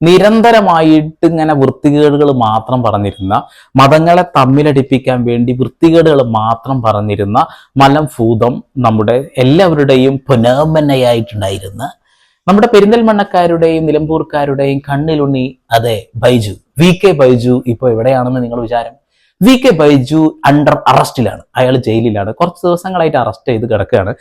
നിരന്തരമായിട്ട് ഇങ്ങനെ വൃത്തികേടുകൾ മാത്രം പറഞ്ഞിരുന്ന മതങ്ങളെ തമ്മിലടിപ്പിക്കാൻ വേണ്ടി വൃത്തികേടുകൾ മാത്രം പറഞ്ഞിരുന്ന മലം ഭൂതം നമ്മുടെ എല്ലാവരുടെയും പുനർമനയായിട്ടുണ്ടായിരുന്ന നമ്മുടെ പെരിന്തൽമണ്ണക്കാരുടെയും നിലമ്പൂർക്കാരുടെയും കണ്ണിലുണ്ണി അതെ ബൈജു. വി കെ ബൈജു ഇപ്പൊ എവിടെയാണെന്ന് നിങ്ങൾ വിചാരം? വി കെ ബൈജു അണ്ടർ അറസ്റ്റിലാണ് അയാൾ ജയിലിലാണ്. കുറച്ച് ദിവസങ്ങളായിട്ട് അറസ്റ്റ് ചെയ്ത് കിടക്കുകയാണ്.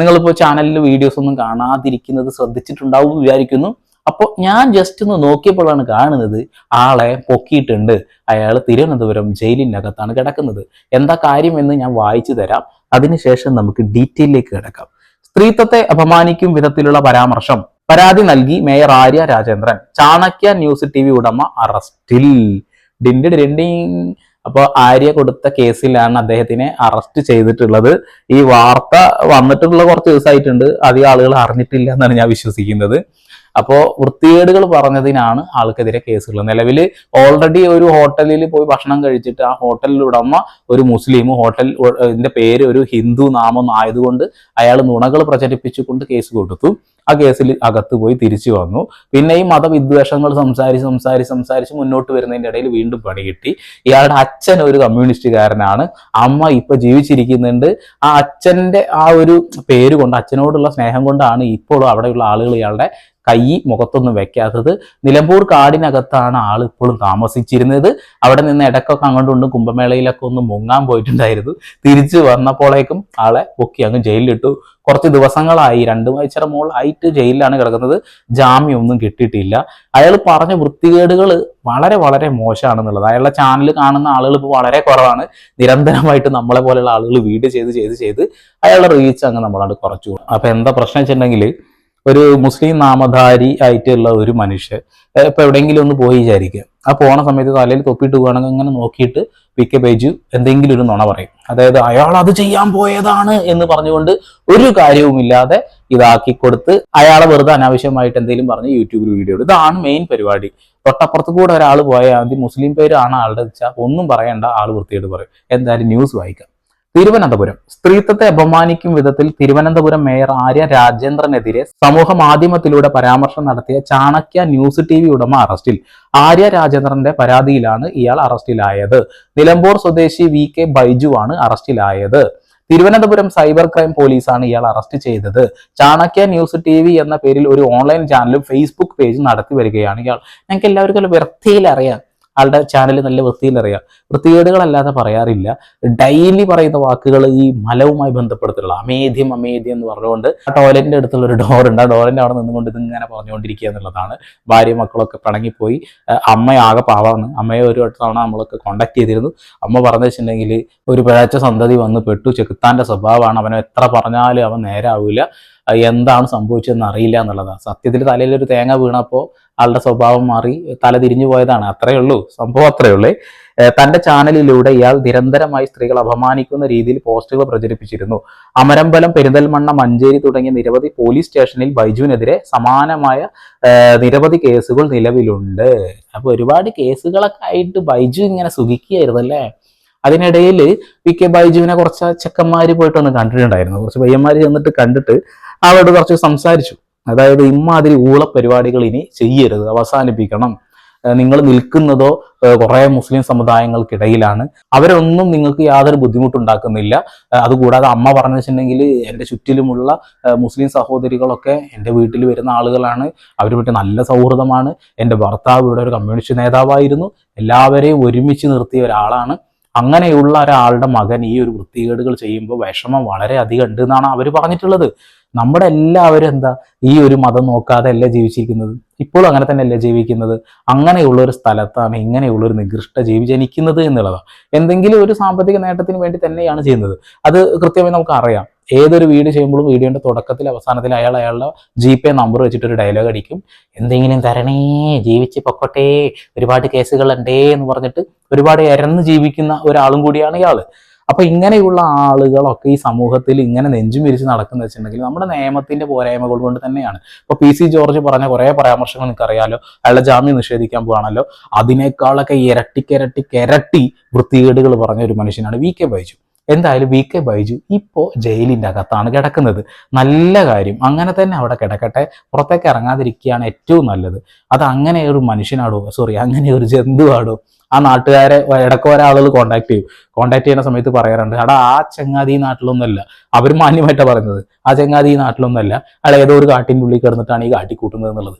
നിങ്ങളിപ്പോൾ ചാനലിൽ വീഡിയോസ് ഒന്നും കാണാതിരിക്കുന്നത് ശ്രദ്ധിച്ചിട്ടുണ്ടാവും വിചാരിക്കുന്നു. അപ്പോൾ ഞാൻ ജസ്റ്റ് ഒന്ന് നോക്കിയപ്പോഴാണ് കാണുന്നത് ആളെ പൊക്കിയിട്ടുണ്ട്. അയാൾ തിരുവനന്തപുരം ജയിലിനകത്താണ് കിടക്കുന്നത്. എന്താ കാര്യം എന്ന് ഞാൻ വായിച്ചു തരാം. അതിനുശേഷം നമുക്ക് ഡീറ്റെയിലേക്ക് കിടക്കാം. സ്ത്രീത്വത്തെ അപമാനിക്കും വിധത്തിലുള്ള പരാമർശം. പരാതി നൽകി mayor Arya Rajendran. Chanakya news T V ഉടമ അറസ്റ്റിൽ. ഡിൻഡി ഡിൻഡിങ്. അപ്പോൾ ആര്യ കൊടുത്ത കേസിലാണ് അദ്ദേഹത്തിനെ അറസ്റ്റ് ചെയ്തിട്ടുള്ളത്. ഈ വാർത്ത വന്നിട്ടുള്ള കുറച്ച് ദിവസമായിട്ടുണ്ട്. അധികം ആളുകൾ അറിഞ്ഞിട്ടില്ല എന്നാണ് ഞാൻ വിശ്വസിക്കുന്നത്. അപ്പോൾ വൃത്തികേടുകൾ പറഞ്ഞതിനാണ് ആൾക്കെതിരെ കേസുകൾ. നിലവിൽ ഓൾറെഡി ഒരു ഹോട്ടലിൽ പോയി ഭക്ഷണം കഴിച്ചിട്ട് ആ ഹോട്ടലിൽ ഉടമ ഒരു മുസ്ലിം ഹോട്ടൽ പേര് ഒരു ഹിന്ദു നാമം ആയതുകൊണ്ട് അയാൾ നുണകൾ പ്രചരിപ്പിച്ചുകൊണ്ട് കേസ് കൊടുത്തു. ആ കേസിൽ അകത്ത് പോയി തിരിച്ചു വന്നു. പിന്നെ ഈ മതവിദ്വേഷങ്ങൾ സംസാരിച്ച് സംസാരിച്ച് സംസാരിച്ച് മുന്നോട്ട് വരുന്നതിന്റെ ഇടയിൽ വീണ്ടും പണി കിട്ടി. ഇയാളുടെ അച്ഛൻ ഒരു കമ്മ്യൂണിസ്റ്റുകാരനാണ്. അമ്മ ഇപ്പൊ ജീവിച്ചിരിക്കുന്നുണ്ട്. ആ അച്ഛന്റെ ആ ഒരു പേര് കൊണ്ട് അച്ഛനോടുള്ള സ്നേഹം കൊണ്ടാണ് ഇപ്പോഴും അവിടെയുള്ള ആളുകൾ ഇയാളുടെ കൈ മുഖത്തൊന്നും വെക്കാത്തത്. നിലമ്പൂർ കാടിനകത്താണ് ആൾ ഇപ്പോഴും താമസിച്ചിരുന്നത്. അവിടെ നിന്ന് ഇടക്കൊക്കെ അങ്ങോട്ടും കുംഭമേളയിലൊക്കെ ഒന്ന് മുങ്ങാൻ പോയിട്ടുണ്ടായിരുന്നു. തിരിച്ചു വന്നപ്പോഴേക്കും ആളെ പൊക്കി അങ്ങ് ജയിലിലിട്ടു. കുറച്ച് ദിവസങ്ങളായി രണ്ടു ആഴ്ചയുടെ മുകളിലായിട്ട് ജയിലിലാണ് കിടക്കുന്നത്. ജാമ്യമൊന്നും കിട്ടിയിട്ടില്ല. അയാൾ പറഞ്ഞ വൃത്തികേടുകൾ വളരെ വളരെ മോശമാണെന്നുള്ളത്. അയാളുടെ ചാനൽ കാണുന്ന ആളുകൾ ഇപ്പോൾ വളരെ കുറവാണ്. നിരന്തരമായിട്ട് നമ്മളെ പോലെയുള്ള ആളുകൾ വീഡിയോ ചെയ്ത് ചെയ്ത് ചെയ്ത് അയാളുടെ റീച്ച് അങ്ങ് നമ്മളാണ് കുറച്ചു. അപ്പൊ എന്താ പ്രശ്നം വെച്ചിട്ടുണ്ടെങ്കിൽ ഒരു മുസ്ലിം നാമധാരി ആയിട്ടുള്ള ഒരു മനുഷ്യൻ ഇപ്പൊ എവിടെയെങ്കിലും ഒന്ന് പോയി വിചാരിക്കുക. ആ പോണ സമയത്ത് തലയിൽ തൊപ്പിയിട്ട് പോകുകയാണെങ്കിൽ ഇങ്ങനെ നോക്കിയിട്ട് പി കെ ബൈജു എന്തെങ്കിലും ഒരു നുണ പറയും. അതായത് അയാൾ അത് ചെയ്യാൻ പോയതാണ് എന്ന് പറഞ്ഞുകൊണ്ട് ഒരു കാര്യവുമില്ലാതെ ഇതാക്കി കൊടുത്ത് അയാളെ വെറുതെ അനാവശ്യമായിട്ട് എന്തെങ്കിലും പറഞ്ഞ് യൂട്യൂബിൽ വീഡിയോ ഇതാണ് മെയിൻ പരിപാടി. തൊട്ടപ്പുറത്ത് കൂടെ ഒരാൾ പോയാൽ മതി മുസ്ലിം പേരാണ് ആളുടെ വെച്ചാൽ ഒന്നും പറയേണ്ട ആൾ വൃത്തിയായിട്ട് പറയും. എന്തായാലും ന്യൂസ് വായിക്കാം. തിരുവനന്തപുരം. സ്ത്രീത്വത്തെ അപമാനിക്കും വിധത്തിൽ തിരുവനന്തപുരം മേയർ ആര്യ രാജേന്ദ്രനെതിരെ സമൂഹ മാധ്യമത്തിലൂടെ പരാമർശം നടത്തിയ ചാണക്യ ന്യൂസ് ടി വി ഉടമ അറസ്റ്റിൽ. ആര്യ രാജേന്ദ്രന്റെ പരാതിയിലാണ് ഇയാൾ അറസ്റ്റിലായത്. നിലമ്പൂർ സ്വദേശി വി കെ ബൈജുവാണ് അറസ്റ്റിലായത്. തിരുവനന്തപുരം സൈബർ ക്രൈം പോലീസാണ് ഇയാൾ അറസ്റ്റ് ചെയ്തത്. ചാണക്യ ന്യൂസ് ടി വി എന്ന പേരിൽ ഒരു ഓൺലൈൻ ചാനലും ഫേസ്ബുക്ക് പേജും നടത്തി വരികയാണ് ഇയാൾ. ഞങ്ങൾക്ക് എല്ലാവർക്കും വൃത്തിയിൽ അറിയാം. ആളുടെ ചാനൽ നല്ല വൃത്തിയിൽ അറിയാം. വൃത്തികേടുകളല്ലാതെ പറയാറില്ല. ഡെയിലി പറയുന്ന വാക്കുകൾ ഈ മലവുമായി ബന്ധപ്പെടുത്തിയുള്ള അമേധ്യം അമേധ്യം എന്ന് പറഞ്ഞുകൊണ്ട് ആ ടോയ്ലറ്റിന്റെ അടുത്തുള്ള ഒരു ഡോർ ഉണ്ട്. ആ ഡോറിന്റെ അവിടെ നിന്നുകൊണ്ട് ഇതിങ്ങനെ പറഞ്ഞുകൊണ്ടിരിക്കുക എന്നുള്ളതാണ്. ഭാര്യ മക്കളൊക്കെ പിണങ്ങിപ്പോയി. അമ്മയാകെ പാവാണ്. അമ്മയെ ഒരു തവണ നമ്മളൊക്കെ കോണ്ടാക്ട് ചെയ്തിരുന്നു. അമ്മ പറഞ്ഞു വെച്ചിട്ടുണ്ടെങ്കിൽ ഒരു പിഴച്ച സന്തതി വന്ന് പെട്ടു. ചെകുത്താന്റെ സ്വഭാവമാണ്. അവനെ എത്ര പറഞ്ഞാലും അവൻ നേരാവൂല. എന്താണ് സംഭവിച്ചതെന്ന് അറിയില്ല എന്നുള്ളതാണ്. സത്യത്തിൽ തലയിൽ ഒരു തേങ്ങ വീണപ്പോൾ ആളുടെ സ്വഭാവം മാറി തല തിരിഞ്ഞു പോയതാണ്. അത്രയേ ഉള്ളൂ. സംഭവം അത്രയേ ഉള്ളൂ. തന്റെ ചാനലിലൂടെ ഇയാൾ നിരന്തരമായി സ്ത്രീകൾ അപമാനിക്കുന്ന രീതിയിൽ പോസ്റ്റുകൾ പ്രചരിപ്പിച്ചിരുന്നു. അമരമ്പലം പെരിന്തൽമണ്ണ മഞ്ചേരി തുടങ്ങിയ നിരവധി പോലീസ് സ്റ്റേഷനിൽ ബൈജുവിനെതിരെ സമാനമായ നിരവധി കേസുകൾ നിലവിലുണ്ട്. അപ്പൊ ഒരുപാട് കേസുകളൊക്കെ ആയിട്ട് ബൈജു ഇങ്ങനെ സുഖിക്കുകയായിരുന്നു അല്ലേ? അതിനിടയിൽ പി കെ ബൈജുവിനെ കുറച്ച് ചെക്കന്മാര് പോയിട്ടൊന്ന് കണ്ടിട്ടുണ്ടായിരുന്നു. കുറച്ച് പയ്യന്മാര് ചെന്നിട്ട് കണ്ടിട്ട് അവരോട് കുറച്ച് സംസാരിച്ചു. അതായത് ഇമാതിരി ഊള പരിപാടികൾ ഇനി ചെയ്യരുത് അവസാനിപ്പിക്കണം. നിങ്ങൾ നിൽക്കുന്നതോ കുറെ മുസ്ലിം സമുദായങ്ങൾക്കിടയിലാണ്. അവരൊന്നും നിങ്ങൾക്ക് യാതൊരു ബുദ്ധിമുട്ടുണ്ടാക്കുന്നില്ല. അതുകൂടാതെ അമ്മ പറഞ്ഞു വെച്ചിട്ടുണ്ടെങ്കിൽ എന്റെ ചുറ്റിലുമുള്ള മുസ്ലിം സഹോദരികളൊക്കെ എന്റെ വീട്ടിൽ വരുന്ന ആളുകളാണ്. അവരുമായിട്ട് നല്ല സൗഹൃദമാണ്. എന്റെ ഭർത്താവ് ഇവിടെ ഒരു കമ്മ്യൂണിസ്റ്റ് നേതാവായിരുന്നു. എല്ലാവരെയും ഒരുമിച്ച് നിർത്തിയ ഒരാളാണ്. അങ്ങനെയുള്ള ഒരാളുടെ മകൻ ഈ ഒരു വൃത്തികേടുകൾ ചെയ്യുമ്പോൾ വിഷമം വളരെ അധികം ഉണ്ട് എന്നാണ് അവർ പറഞ്ഞിട്ടുള്ളത്. നമ്മുടെ എല്ലാവരും എന്താ ഈ ഒരു മതം നോക്കാതെ അല്ലേ ജീവിച്ചിരിക്കുന്നത്? ഇപ്പോഴും അങ്ങനെ തന്നെ അല്ലേ ജീവിക്കുന്നത്? അങ്ങനെയുള്ള ഒരു സ്ഥലത്താണ് ഇങ്ങനെയുള്ള ഒരു നികൃഷ്ട ജീവി ജനിക്കുന്നത് എന്നുള്ളതാണ്. എന്തെങ്കിലും ഒരു സാമ്പത്തിക നേട്ടത്തിന് വേണ്ടി തന്നെയാണ് ചെയ്യുന്നത്. അത് കൃത്യമായി നമുക്ക് അറിയാം. ഏതൊരു വീട് ചെയ്യുമ്പോഴും വീഡിയോന്റെ തുടക്കത്തിൽ അവസാനത്തിൽ അയാൾ അയാളുടെ ജി പേ നമ്പർ വെച്ചിട്ട് ഒരു ഡയലോഗ് അടിക്കും. എന്തെങ്കിലും തരണേ ജീവിച്ച് പൊക്കോട്ടെ ഒരുപാട് കേസുകളുണ്ടേ എന്ന് പറഞ്ഞിട്ട് ഒരുപാട് ഇരന്ന് ജീവിക്കുന്ന ഒരാളും കൂടിയാണ് ഇയാൾ. അപ്പൊ ഇങ്ങനെയുള്ള ആളുകളൊക്കെ ഈ സമൂഹത്തിൽ ഇങ്ങനെ നെഞ്ചും വിരിച്ച് നടക്കുന്ന വെച്ചിട്ടുണ്ടെങ്കിൽ നമ്മുടെ നിയമത്തിന്റെ പോരായ്മകൾ കൊണ്ട് തന്നെയാണ്. ഇപ്പൊ പി സി ജോർജ് പറഞ്ഞ കുറെ പരാമർശങ്ങൾ നിങ്ങൾക്ക് അറിയാലോ അയാളുടെ ജാമ്യം നിഷേധിക്കാൻ പോവാണല്ലോ. അതിനേക്കാളൊക്കെ ഇരട്ടിക്കിരട്ടിക്കിരട്ടി വൃത്തികേടുകൾ പറഞ്ഞ ഒരു മനുഷ്യനാണ് വി കെ ബൈജു. എന്തായാലും വി കെ ബൈജു ഇപ്പോൾ ജയിലിന്റെ അകത്താണ് കിടക്കുന്നത്. നല്ല കാര്യം. അങ്ങനെ തന്നെ അവിടെ കിടക്കട്ടെ. പുറത്തേക്ക് ഇറങ്ങാതിരിക്കുകയാണ് ഏറ്റവും നല്ലത്. അത് അങ്ങനെ ഒരു മനുഷ്യനാടോ? സോറി അങ്ങനെ ഒരു ജന്തുവാടോ? ആ നാട്ടുകാരെ ഇടയ്ക്ക് ഓരോ ആളുകൾ കോണ്ടാക്ട് ചെയ്യും. കോണ്ടാക്ട് ചെയ്യുന്ന സമയത്ത് പറയാറുണ്ട് അടാ ആ ചങ്ങാതി നാട്ടിലൊന്നുമല്ല. അവർ മാന്യമായിട്ടാണ് പറയുന്നത് ആ ചങ്ങാതി നാട്ടിലൊന്നുമല്ല. അയാൾ ഏതോ ഒരു കാട്ടിന്റെ ഉള്ളിൽ കിടന്നിട്ടാണ് ഈ കാട്ടിക്കൂട്ടുന്നത് എന്നുള്ളത്.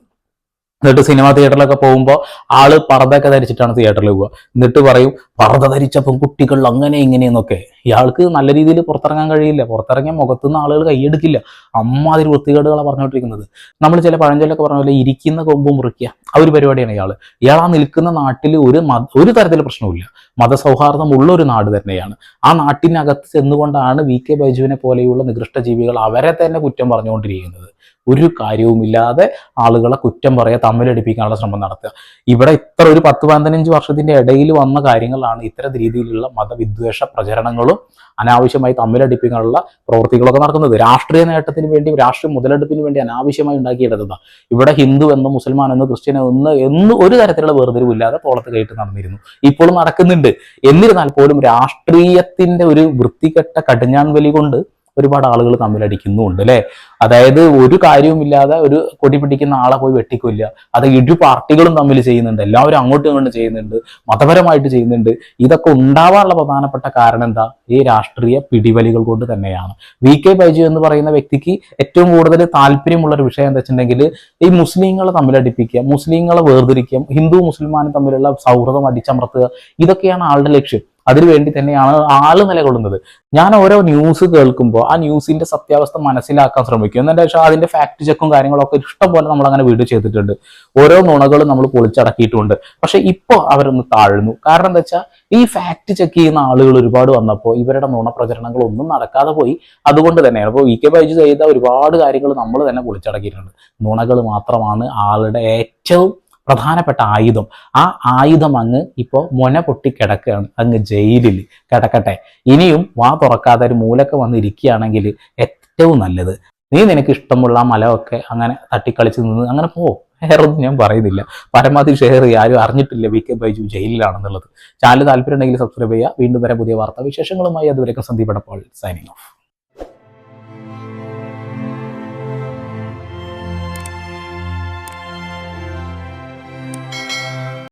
എന്നിട്ട് സിനിമാ തിയേറ്ററിലൊക്കെ പോകുമ്പോൾ ആൾ പർദ്ദയൊക്കെ ധരിച്ചിട്ടാണ് തിയേറ്ററിൽ പോവുക. എന്നിട്ട് പറയും പർദ്ദ ധരിച്ച പെൺകുട്ടികൾ അങ്ങനെ ഇങ്ങനെയെന്നൊക്കെ. ഇയാൾക്ക് നല്ല രീതിയിൽ പുറത്തിറങ്ങാൻ കഴിയില്ല. പുറത്തിറങ്ങിയ മുഖത്തുനിന്ന് ആളുകൾ കൈയെടുക്കില്ല. അമ്മാതിരി വൃത്തികേടുകളാണ് പറഞ്ഞുകൊണ്ടിരിക്കുന്നത്. നമ്മൾ ചില പഴഞ്ചൊല്ലൊക്കെ പറഞ്ഞ പോലെ ഇരിക്കുന്ന കൊമ്പ് മുറിക്കുക. ആ ഒരു പരിപാടിയാണ് ഇയാൾ ഇയാൾ ആ നിൽക്കുന്ന നാട്ടിൽ ഒരു ഒരു തരത്തിലുള്ള പ്രശ്നവുമില്ല. മതസൗഹാർദ്ദമുള്ള ഒരു നാട് തന്നെയാണ്. ആ നാട്ടിനകത്ത് ചെന്നുകൊണ്ടാണ് വി കെ ബൈജുവിനെ പോലെയുള്ള നികൃഷ്ട ജീവികൾ അവരെ തന്നെ കുറ്റം പറഞ്ഞുകൊണ്ടിരിക്കുന്നത്. ഒരു കാര്യവുമില്ലാതെ ആളുകളെ കുറ്റം പറയുക തമ്മിലടിപ്പിക്കാനുള്ള ശ്രമം നടത്തുക. ഇവിടെ ഇത്ര ഒരു പത്ത് പതിനഞ്ച് വർഷത്തിന്റെ ഇടയിൽ വന്ന കാര്യങ്ങളാണ് ഇത്തരം രീതിയിലുള്ള മതവിദ്വേഷ പ്രചരണങ്ങളും അനാവശ്യമായി തമ്മിലടിപ്പിക്കാനുള്ള പ്രവൃത്തികളൊക്കെ നടക്കുന്നത്. രാഷ്ട്രീയ നേട്ടത്തിന് വേണ്ടി രാഷ്ട്രീയ മുതലെടുപ്പിന് വേണ്ടി അനാവശ്യമായി ഉണ്ടാക്കിയെടുത്തതാണ് ഇവിടെ ഹിന്ദു എന്നോ മുസൽമാൻ എന്നോ ക്രിസ്ത്യൻ എന്ന് എന്ന് ഒരു തരത്തിലുള്ള വേർതിരിവില്ലാതെ തോളത്ത് കയറ്റി നടന്നിരുന്നു. ഇപ്പോഴും നടക്കുന്നുണ്ട്. എന്നിരുന്നാൽ പോലും രാഷ്ട്രീയത്തിന്റെ ഒരു വൃത്തികെട്ട കടിഞ്ഞാൻ വലി കൊണ്ട് ഒരുപാട് ആളുകൾ തമ്മിലടിക്കുന്നുണ്ട് അല്ലെ? അതായത് ഒരു കാര്യവുമില്ലാതെ ഒരു കൊടി പിടിക്കുന്ന ആളെ പോയി വെട്ടിക്കൊല്ല അത് ഇരു പാർട്ടികളും തമ്മിൽ ചെയ്യുന്നുണ്ട് എല്ലാവരും അങ്ങോട്ടും ഇങ്ങോട്ടും ചെയ്യുന്നുണ്ട് മതപരമായിട്ട് ചെയ്യുന്നുണ്ട്. ഇതൊക്കെ ഉണ്ടാവാനുള്ള പ്രധാനപ്പെട്ട കാരണം എന്താ? ഈ രാഷ്ട്രീയ പിടിവലികൾ കൊണ്ട് തന്നെയാണ്. വി കെ ബൈജു എന്ന് പറയുന്ന വ്യക്തിക്ക് ഏറ്റവും കൂടുതൽ താല്പര്യമുള്ള ഒരു വിഷയം എന്താ വെച്ചിട്ടുണ്ടെങ്കിൽ ഈ മുസ്ലിങ്ങളെ തമ്മിലടിപ്പിക്കുക മുസ്ലിങ്ങളെ വേർതിരിക്കുക ഹിന്ദു മുസ്ലിമാനും തമ്മിലുള്ള സൗഹൃദം അടിച്ചമർത്തുക ഇതൊക്കെയാണ് ആളുടെ ലക്ഷ്യം. അതിനുവേണ്ടി തന്നെയാണ് ആൾ നിലകൊള്ളുന്നത്. ഞാൻ ഓരോ ന്യൂസ് കേൾക്കുമ്പോൾ ആ ന്യൂസിന്റെ സത്യാവസ്ഥ മനസ്സിലാക്കാൻ ശ്രമിക്കും. എന്നെ വെച്ചാൽ അതിന്റെ ഫാക്ട് ചെക്കും കാര്യങ്ങളൊക്കെ ഇഷ്ടം പോലെ നമ്മൾ അങ്ങനെ വീഡിയോ ചെയ്തിട്ടുണ്ട്. ഓരോ നുണകളും നമ്മൾ പൊളിച്ചടക്കിയിട്ടുണ്ട്. പക്ഷെ ഇപ്പോൾ അവരൊന്ന് താഴ്ന്നു. കാരണം എന്താ വെച്ചാൽ ഈ ഫാക്ട് ചെക്ക് ചെയ്യുന്ന ആളുകൾ ഒരുപാട് വന്നപ്പോൾ ഇവരുടെ നുണ പ്രചരണങ്ങൾ ഒന്നും നടക്കാതെ പോയി. അതുകൊണ്ട് തന്നെയാണ്. അപ്പോൾ വി കെ ബൈജു ചെയ്ത ഒരുപാട് കാര്യങ്ങൾ നമ്മൾ തന്നെ പൊളിച്ചടക്കിയിട്ടുണ്ട്. നുണകൾ മാത്രമാണ് ആളുടെ ഏറ്റവും പ്രധാനപ്പെട്ട ആയുധം. ആ ആയുധം അങ്ങ് ഇപ്പോൾ മൊന പൊട്ടി കിടക്കുകയാണ്. അങ്ങ് ജയിലിൽ കിടക്കട്ടെ. ഇനിയും വാ തുറക്കാതെ ഒരു മൂലൊക്കെ വന്നിരിക്കുകയാണെങ്കിൽ ഏറ്റവും നല്ലത്. നീ നിനക്ക് ഇഷ്ടമുള്ള മലമൊക്കെ അങ്ങനെ തട്ടിക്കളിച്ച് നിന്ന് അങ്ങനെ പോ. വേറൊന്നും ഞാൻ പറയുന്നില്ല. പരമാവധി ഷെയർ ചെയ്യുക ആരും അറിഞ്ഞിട്ടില്ല വി കെ ബൈജു ജയിലിലാണെന്നുള്ളത്. ചാനൽ താല്പര്യം ഉണ്ടെങ്കിൽ സബ്സ്ക്രൈബ് ചെയ്യുക. വീണ്ടും വരെ പുതിയ വാർത്താ വിശേഷങ്ങളുമായി അതുവരെയൊക്കെ സന്ദീപ് എടപ്പാൾ സൈനിങ് ഓഫ്